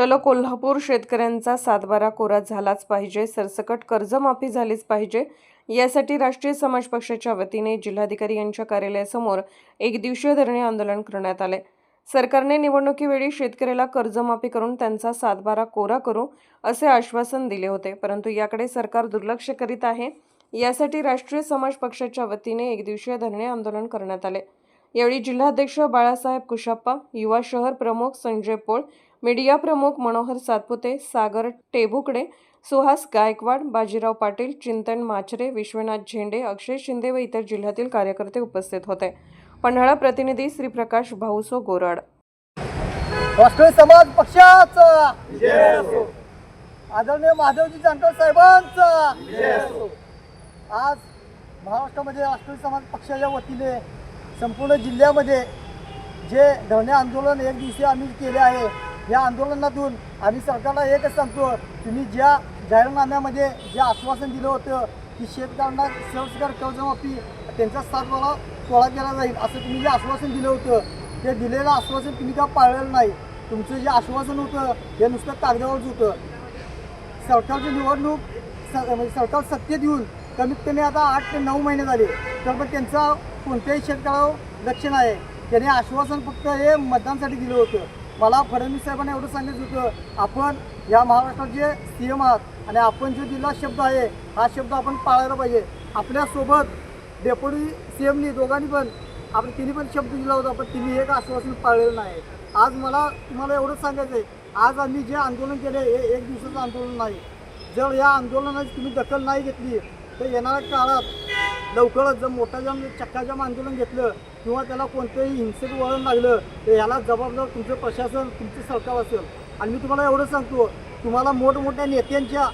चलो कोल्हापूर शेतकऱ्यांचा सातबारा कोरा झालाच पाहिजे सरसकट कर्जमाफी झालीच पाहिजे. यासाठी राष्ट्रीय समाज पक्षाच्या वतीने जिल्हाधिकारी यांच्या कार्यालयासमोर एक दिवसीय धरणे आंदोलन करण्यात आले. सरकारने निवडणुकीवेळी शेतकऱ्याला कर्जमाफी करून त्यांचा सातबारा कोरा करू असे आश्वासन दिले होते परंतु याकडे सरकार दुर्लक्ष करीत आहे. यासाठी राष्ट्रीय समाज पक्षाच्या वतीने एक दिवसीय धरणे आंदोलन करण्यात आले. यावेळी जिल्हाध्यक्ष बाळासाहेब कुशाप्पा युवा शहर प्रमुख संजय पोळ मीडिया प्रमुख मनोहर सातपुते सागर टेबुकडे सुहास गायकवाड बाजीराव पाटील चिंतन माचरे विश्वनाथ झेंडे अक्षय शिंदे व इतर जिल्ह्यातील कार्यकर्ते उपस्थित होते. पन्हाळा प्रतिनिधी श्रीप्रकाश भाऊसो गोराड. राष्ट्रीय समाज पक्षाचा. आदरणीय माधवजी जानकर साहेबांचा. आज महाराष्ट्रामध्ये राष्ट्रीय समाज पक्षाच्या वतीने संपूर्ण जिल्ह्यामध्ये जे धरणे आंदोलन एक दिवशी आम्ही केले आहे या आंदोलनातून आम्ही सरकारला एकच सांगतो तुम्ही ज्या जाहीरनाम्यामध्ये जे आश्वासन दिलं होतं की शेतकऱ्यांना सरसकट कर्जमाफी त्यांचा सातबारा सोळा केला जाईल असं तुम्ही जे आश्वासन दिलं होतं ते दिलेलं आश्वासन तुम्ही का पाळलेलं नाही? तुमचं जे आश्वासन होतं हे नुसतं कागदावरच होतं. सरकारची निवडणूक स- म्हणजे सरकार सत्तेत येऊन कमीत कमी आता आठ ते नऊ महिने झाले तर पण त्यांचा कोणत्याही शेतकऱ्यावर लक्ष नाही. त्यांनी आश्वासन फक्त हे मतदानसाठी दिलं होतं. मला फडणवीस साहेबांना एवढं सांगायचं होतं आपण या महाराष्ट्रात जे सी एम आहात आणि आपण जो दिला शब्द आहे हा शब्द आपण पाळायला पाहिजे. आपल्यासोबत डेप्युटी सी एमनी दोघांनी पण आपण तिने पण शब्द दिला होता पण तिने एक आश्वासन पाळलेलं नाही. आज मला तुम्हाला एवढंच सांगायचं आहे आज आम्ही जे आंदोलन केले हे एक दिवसाचं आंदोलन नाही. जर या आंदोलनाची तुम्ही दखल नाही घेतली तर येणाऱ्या काळात लवकरच जर मोठा जाम चक्काजाम आंदोलन घेतलं किंवा त्याला कोणतंही हिंसक वळण लागलं तर याला जबाबदार तुमचं प्रशासन तुमचं सरकार असेल. आणि मी तुम्हाला एवढं सांगतो तुम्हाला मोठमोठ्या नेत्यांच्या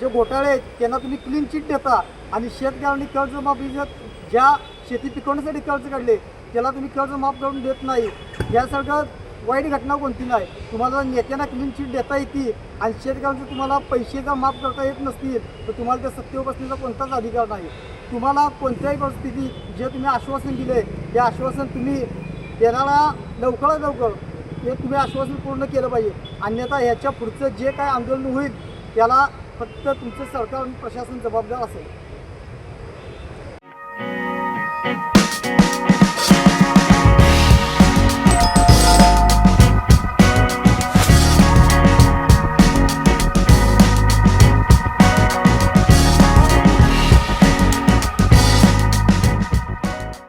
जे घोटाळे आहेत त्यांना तुम्ही क्लीन चिट देता. आणि शेतकऱ्यांनी कर्जमाफीचं ज्या शेती पिकवण्यासाठी कर्ज काढले त्याला तुम्ही कर्ज माफ करून देत नाही. यासारखं वाईट घटना कोणती नाही. तुम्हाला नेत्यांना क्लीन चीट देता येते आणि शेतकऱ्यांचं तुम्हाला पैसे जर माफ करता येत नसतील तर तुम्हाला त्या सत्तेवर बसण्याचा कोणताच अधिकार नाही. तुम्हाला कोणत्याही परिस्थितीत जे तुम्ही आश्वासन दिले ते आश्वासन तुम्ही देणारा लवकरात लवकर हे तुम्ही आश्वासन पूर्ण केलं पाहिजे. अन्यथा ह्याच्या पुढचं जे काय आंदोलन होईल त्याला फक्त तुमचं सरकार आणि प्रशासन जबाबदार असेल.